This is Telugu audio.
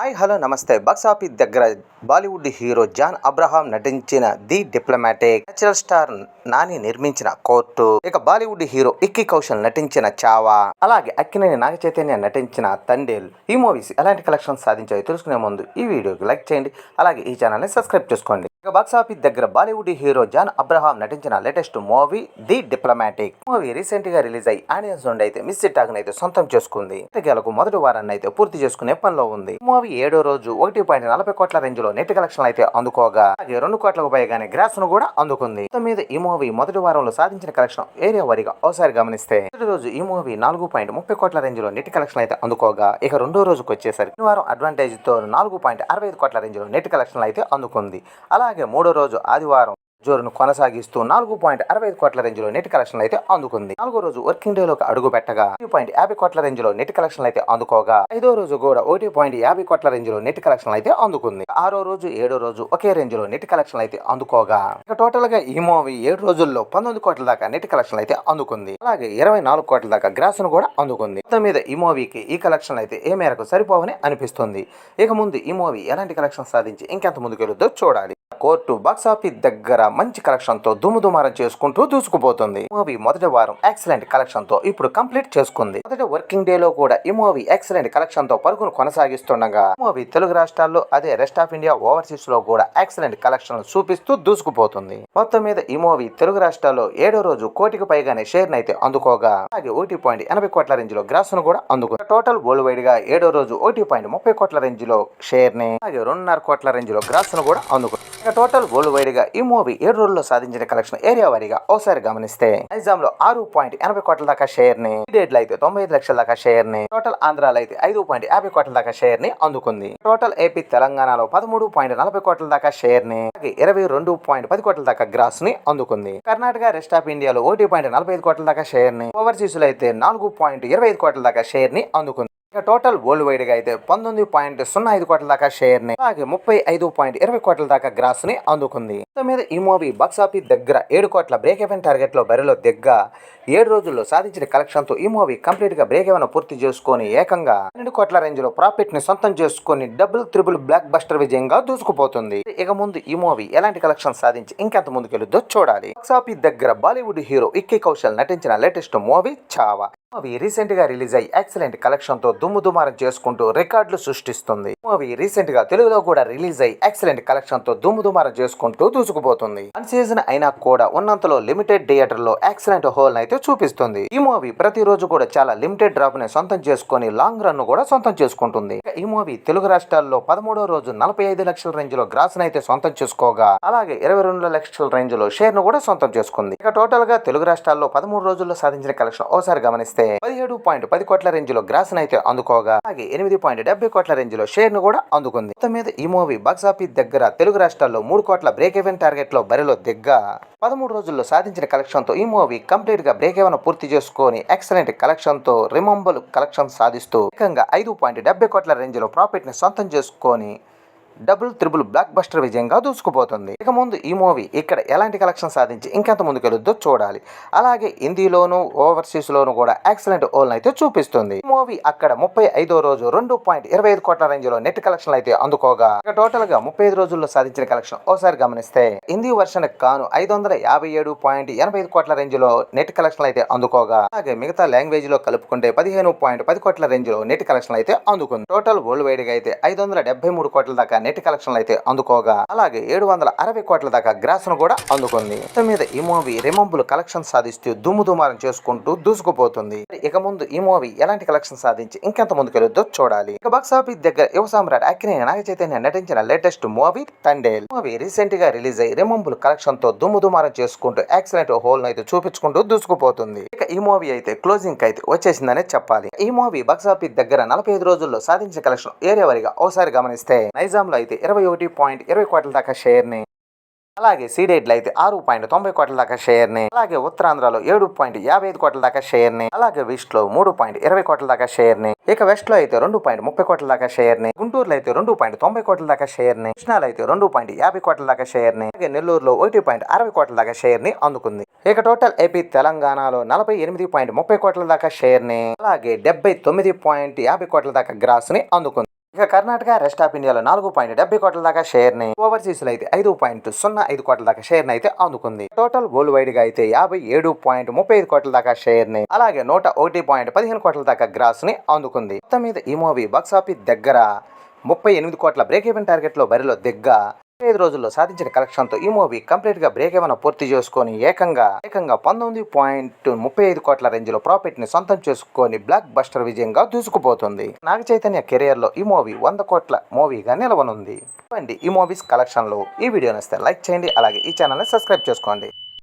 హాయ్ హలో నమస్తే. బాక్స్ ఆఫీస్ దగ్గర బాలీవుడ్ హీరో జాన్ అబ్రహాం నటించిన the Diplomatic natural star Nani నిర్మించిన కోర్టు ఇక బాలీవుడ్ హీరో ఇక్కి కౌశల్ నటించిన చావా అలాగే అక్కినేని నాగ చైతన్య నటించిన తండేల్. ఈ మూవీస్ ఎలాంటి కలెక్షన్ సాధించాయో తెలుసుకునే ముందు ఈ వీడియోకి లైక్ చేయండి అలాగే ఈ ఛానల్ని సబ్స్క్రైబ్ చేసుకోండి. ఇక బాక్స్ ఆఫీస్ దగ్గర బాలీవుడ్ హీరో జాన్ అబ్రహాం నటించిన latest movie the Diplomatic movie రీసెంట్గా రిలీజ్ అయ్యి ఆడియన్స్ నుండి అయితే మిస్ టాక్ అయితే సొంతం చేసుకుంది. ఇటకేలకు మొదటి వారాన్ని అయితే పూర్తి చేసుకునే పనిలో ఉంది. మూవీ ఏడో రోజు ఒకటి పాయింట్ నలభై కోట్ల రేంజ్లో నెట్ కలెక్షన్ అయితే అందుకోగా. అలాగే రెండు కోట్లకు పైగానే గ్రాస్ను కూడా అందుకుంది. మొత్తం మీద ఈ మూవీ మొదటి వారంలో సాధించిన కలెక్షన్ ఏరియా వారిగా ఒకసారి గమనిస్తే మొదటి రోజు ఈ మూవీ నాలుగు పాయింట్ ముప్పై కోట్ల రేంజ్లో నెట్ కలెక్షన్ అయితే అందుకోగా. ఇక రెండో రోజుకి వచ్చేసరికి వారం అడ్వాంటేజ్తో నాలుగు పాయింట్ అరవై ఐదు కోట్ల రేంజ్లో నెట్ కలెక్షన్ అయితే అందుకుంది. అలా అలాగే మూడో రోజు ఆదివారం జోరును కొనసాగిస్తూ నాలుగు పాయింట్ అరవై ఐదు కోట్ల రేంజ్లో నెట్ కలెక్షన్ అయితే అందుకుంది. నాలుగో రోజు వర్కింగ్ డే లోకి అడుగు పెట్టగా ఐదు పాయింట్ యాభై కోట్ల రేంజ్లో నెట్ కలెక్షన్ అయితే అందుకోగా ఐదో రోజు కూడా ఒకటి పాయింట్ యాభై కోట్ల రేంజ్లో నెట్ కలెక్షన్ అయితే అందుకుంది. ఆరో రోజు ఏడో రోజు ఒకే రేంజ్లో నెట్ కలెక్షన్ అయితే అందుకోగా ఇక టోటల్గా ఈ మూవీ ఏడు రోజుల్లో పంతొమ్మిది కోట్ల దాకా నెట్ కలెక్షన్ అయితే అందుకుంది. అలాగే ఇరవై నాలుగు కోట్ల దాకా గ్రాస్ను కూడా అందుకుంది. మొత్తం మీద ఈ మూవీకి ఈ కలెక్షన్ అయితే ఏ మేరకు సరిపోవని అనిపిస్తుంది. ఇక ముందు ఈ మూవీ ఎలాంటి కలెక్షన్ సాధించి ఇంకెంత ముందుకెళ్ళుద్దో చూడాలి. కోర్టు బాక్స్ ఆఫీస్ దగ్గర మంచి కలెక్షన్తో దుమ్ము దుమారం చేసుకుంటూ దూసుకుపోతుంది. మూవీ మొదటి వారం ఎక్సలెంట్ కలెక్షన్తో ఇప్పుడు కంప్లీట్ చేసుకుంది. మొదటి వర్కింగ్ డే లో కూడా ఈ మూవీ ఎక్సలెంట్ కలెక్షన్తో పరుగును కొనసాగిస్తుండగా మూవీ తెలుగు రాష్ట్రాల్లో అదే రెస్ట్ ఆఫ్ ఇండియా ఓవర్సీస్లో కూడా ఎక్సలెంట్ కలెక్షన్ చూపిస్తూ దూసుకుపోతుంది. మొత్తం మీద ఈ మూవీ తెలుగు రాష్ట్రాల్లో ఏడో రోజు కోటికి పైగానే షేర్ అయితే అందుకోగా అలాగే ఒకటి పాయింట్ ఎనభై కోట్ల రేంజ్లో గ్రాస్ను కూడా అందుకుంది. టోటల్ వరల్డ్ వైడ్గా ఏడో రోజు ఒకటి పాయింట్ ముప్పై కోట్ల రేంజ్లో షేర్ని అలాగే రెండున్నర కోట్ల రేంజ్లో గ్రాస్ను కూడా అందుకుంది. టోటల్ వరల్డ్ వైడ్గా ఈ మూవీ ఏడు రోజుల్లో సాధించిన కలెక్షన్ ఏరియా వారీగా ఒకసారి గమనిస్తే నైజాం లో ఆరు పాయింట్ ఎనభై కోట్ల దాకా షేర్ని డేట్లో అయితే తొంభై ఐదు లక్షల దాకా షేర్ని టోటల్ ఆంధ్రాలో అయితే ఐదు పాయింట్ యాభై కోట్ల దాకా షేర్ని అందుకుంది. టోటల్ ఏపీ తెలంగాణలో పదమూడు పాయింట్ నలభై కోట్ల దాకా షేర్ని ఇరవై రెండు పాయింట్ పది కోట్ల దాకా గ్రాస్ని అందుకుంది. కర్ణాటక రెస్ట్ ఆఫ్ ఇండియాలో ఒకటి పాయింట్ నలభై ఐదు కోట్ల దాకా షేర్ని ఓవర్సీస్లో అయితే నాలుగు పాయింట్ ఇరవై ఐదు కోట్ల దాకా షేర్ని అందుకుంది. ఇక టోటల్ వరల్డ్ వైడ్గా అయితే పంతొమ్మిది పాయింట్ సున్నా ఐదు కోట్ల దాకా షేర్ని అలాగే ముప్పై ఐదు పాయింట్ ఇరవై కోట్ల దాకా గ్రాస్ని అందుకుంది. మీద ఈ మూవీ బాక్స్ దగ్గర ఏడు కోట్ల బ్రేక్ ఎవెన్ టార్గెట్లో బరిలో దిగ్గ ఏడు రోజుల్లో సాధించిన కలెక్షన్తో ఈ మూవీ కంప్లీట్గా బ్రేక్ ఎవెన్ పూర్తి చేసుకొని ఏకంగా రెండు కోట్ల రేంజ్లో ప్రాఫిట్ని సొంతం చేసుకొని డబుల్ త్రిబుల్ బ్లాక్ బస్టర్ విజయంగా దూసుకుపోతుంది. ఇక ముందు ఈ మూవీ ఎలాంటి కలెక్షన్ సాధించి ఇంకెంత ముందుకెళ్ళుద్దో చూడాలి. బాక్స్ ఆఫీస్ దగ్గర బాలీవుడ్ హీరో ఇక్కి కౌశల్ నటించిన లేటెస్ట్ మూవీ చావా. మూవీ రీసెంట్గా రిలీజ్ అయ్యి ఎక్సలెంట్ కలెక్షన్తో దుమ్ము దుమారం చేసుకుంటూ రికార్డులు సృష్టిస్తుంది. మూవీ రీసెంట్గా తెలుగులో కూడా రిలీజ్ అయ్యి ఎక్సలెంట్ కలెక్షన్తో దుమ్ము దుమారం చేసుకుంటూ దూసుకుపోతుంది. అన్ సీజన్ అయినా కూడా ఉన్నంతలో లిమిటెడ్ థియేటర్లో ఎక్సలెంట్ హోల్ అయితే చూపిస్తుంది. ఈ మూవీ ప్రతి రోజు కూడా చాలా లిమిటెడ్ డ్రాప్ని సొంతం చేసుకొని లాంగ్ రన్ను కూడా సొంతం చేసుకుంటుంది. ఈ మూవీ తెలుగు రాష్ట్రాల్లో పదమూడో రోజు నలభై ఐదు లక్షల రేంజ్లో గ్రాస్ అయితే సొంతం చేసుకోగా అలాగే ఇరవై రెండు లక్షల రేంజ్లో షేర్ను కూడా సొంతం చేసుకుంది. ఇక టోటల్గా తెలుగు రాష్ట్రాల్లో పదమూడు రోజుల్లో సాధించిన కలెక్షన్ ఒకసారి గమనిస్తే పదిహేడు పాయింట్ పది కోట్ల రేంజ్లో గ్రాస్ అయితే అందుకోగా. అలాగే ఎనిమిది పాయింట్ డెబ్బై కోట్ల రేంజ్లో షేర్ను కూడా అందుకుంది. మొత్తం మీద ఈ మూవీ బాక్సాఫీస్ దగ్గర తెలుగు రాష్ట్రాల్లో మూడు కోట్ల బ్రేక్ ఎవెన్ టార్గెట్లో బరిలో దిగ్గ. పదమూడు రోజుల్లో సాధించిన కలెక్షన్తో ఈ మూవీ కంప్లీట్గా బ్రేక్ ఎవెన్ పూర్తి చేసుకొని ఎక్సలెంట్ కలెక్షన్తో రిమంబుల్ కలెక్షన్ సాధిస్తూ ఏకంగా ఐదు పాయింట్ డెబ్బై కోట్ల రేంజ్లో ప్రాఫిట్ని సొంతం చేసుకొని డబుల్ త్రిబుల్ బ్లాక్ బస్టర్ విజయంగా దూసుకుపోతుంది. ఇక ముందు ఈ మూవీ ఇక్కడ ఎలాంటి కలెక్షన్ సాధించి ఇంకెంత ముందుకెళ్ళొద్దో చూడాలి. అలాగే హిందీలోను ఓవర్సీస్ లోను కూడా ఎక్సలెంట్ ఓల్ అయితే చూపిస్తుంది. ఈ మూవీ అక్కడ ముప్పై ఐదో రోజు రెండు పాయింట్ ఇరవై ఐదు కోట్ల రేంజ్లో నెట్ కలెక్షన్ అయితే అందుకోగా. ఇక టోటల్గా ముప్పై ఐదు రోజుల్లో సాధించిన కలెక్షన్ ఓసారి గమనిస్తే హిందీ వర్షన్ కాను ఐదు వందల యాభై ఏడు పాయింట్ ఎనభై ఐదు కోట్ల రేంజ్లో నెట్ కలెక్షన్ అయితే అందుకోగా. అలాగే మిగతా లాంగ్వేజ్లో కలుపుకుంటే పదిహేను పాయింట్ పది కోట్ల రేంజ్లో నెట్ కలెక్షన్ అయితే అందుకుంది. టోటల్ వరల్డ్ వైడ్గా అయితే ఐదు వందల డెబ్బై మూడు కోట్ల దాకా నెట్ కలెక్షన్ అయితే అందుకోగా. అలాగే ఏడు వందల అరవై కోట్ల దాకా గ్రాస్ను కూడా అందుకుంది. మొత్తం మీద ఈ మూవీ రిమంబుల్ కలెక్షన్ సాధిస్తూ దుమ్ము దుమారం చేసుకుంటూ దూసుకుపోతుంది. ఇక ముందు ఈ మూవీ ఎలాంటి కలెక్షన్ సాధించి ఇంకెంత ముందుకెళ్ళొద్దో చూడాలి. ఇక బాక్స్ ఆఫీస్ దగ్గర యువ సామ్రాట్ అక్కినే నాగ చైతన్య నటించిన లేటెస్ట్ మూవీ తండేల్. మూవీ రీసెంట్గా రిలీజ్ అయ్యి రిమంబుల్ కలెక్షన్తో దుమ్ము దుమారం చేసుకుంటూ ఎక్సలెంట్ హోల్ అయితే చూపించుకుంటూ దూసుకుపోతుంది. ఇక ఈ మూవీ అయితే క్లోజింగ్ అయితే వచ్చేసిందనే చెప్పాలి. ఈ మూవీ బాక్స్ ఆఫీస్ దగ్గర నలభై ఐదు రోజుల్లో సాధించిన కలెక్షన్ ఏరియా వారిగా ఓసారి గమనిస్తే నైజాం లో అయితే ఇరవై ఒకటి పాయింట్ ఇరవై కోట్ల దాకా షేర్ని అలాగే సీడెడ్లు అయితే ఆరు పాయింట్ తొంభై కోట్ల దాకా షేర్ని అలాగే ఉత్తరాంధ్రలో ఏడు పాయింట్ యాభై ఐదు కోట్ల దాకా షేర్ని అలాగే వెస్ట్లో మూడు పాయింట్ ఇరవై కోట్ల దాకా షేర్ని ఇక వెస్ట్లో అయితే రెండు పాయింట్ ముప్పై కోట్ల దాకా షేర్ని గుంటూరులో అయితే రెండు పాయింట్ తొంభై కోట్ల దాకా షేర్ని కృష్ణాలో అయితే రెండు పాయింట్ యాభై కోట్ల దాకా షేర్ని అలాగే నెల్లూరులో ఒకటి పాయింట్ అరవై కోట్ల దాకా షేర్ని అందుకుంది ఇక టోటల్ ఏపీ తెలంగాణలో నలభై ఎనిమిది పాయింట్ ముప్పై కోట్ల దాకా షేర్ని అలాగే డెబ్బై తొమ్మిది పాయింట్ యాభై కోట్ల దాకా గ్రాస్ని అందుకుంది ఇక కర్ణాటక రెస్ట్ ఆఫ్ ఇండియాలో నాలుగు పాయింట్ డెబ్బై కోట్ల దాకా షేర్ని ఓవర్సీస్లో అయితే ఐదు పాయింట్ సున్నా ఐదు కోట్ల దాకా షేర్ని అయితే అందుకుంది. టోటల్ వరల్డ్ వైడ్గా అయితే యాభై ఏడు పాయింట్ ముప్పై ఐదు కోట్ల దాకా షేర్ని అలాగే నూట ఒకటి పాయింట్ పదిహేను కోట్ల దాకా గ్రాస్ని అందుకుంది. మొత్తం మీద ఈ మూవీ బాక్సాఫీస్ దగ్గర ముప్పై ఎనిమిది కోట్ల బ్రేక్ ఈవెన్ టార్గెట్లో బరిలో దిగ్గా ఐదు రోజుల్లో సాధించిన కలెక్షన్తో ఈ మూవీ కంప్లీట్గా బ్రేక్ ఏమైనా పూర్తి చేసుకొని ఏకంగా ఏకంగా పంతొమ్మిది పాయింట్ ముప్పై ఐదు కోట్ల రేంజ్లో ప్రాఫిట్ని సొంతం చేసుకొని బ్లాక్ బస్టర్ విజయంగా దూసుకుపోతుంది. నాగ చైతన్య కెరియర్లో ఈ మూవీ వంద కోట్ల మూవీగా నిలవనుంది. ఈ మూవీస్ కలెక్షన్లో. ఈ వీడియో నచ్చితే లైక్ చేయండి అలాగే ఈ ఛానల్ని సబ్స్క్రైబ్ చేసుకోండి.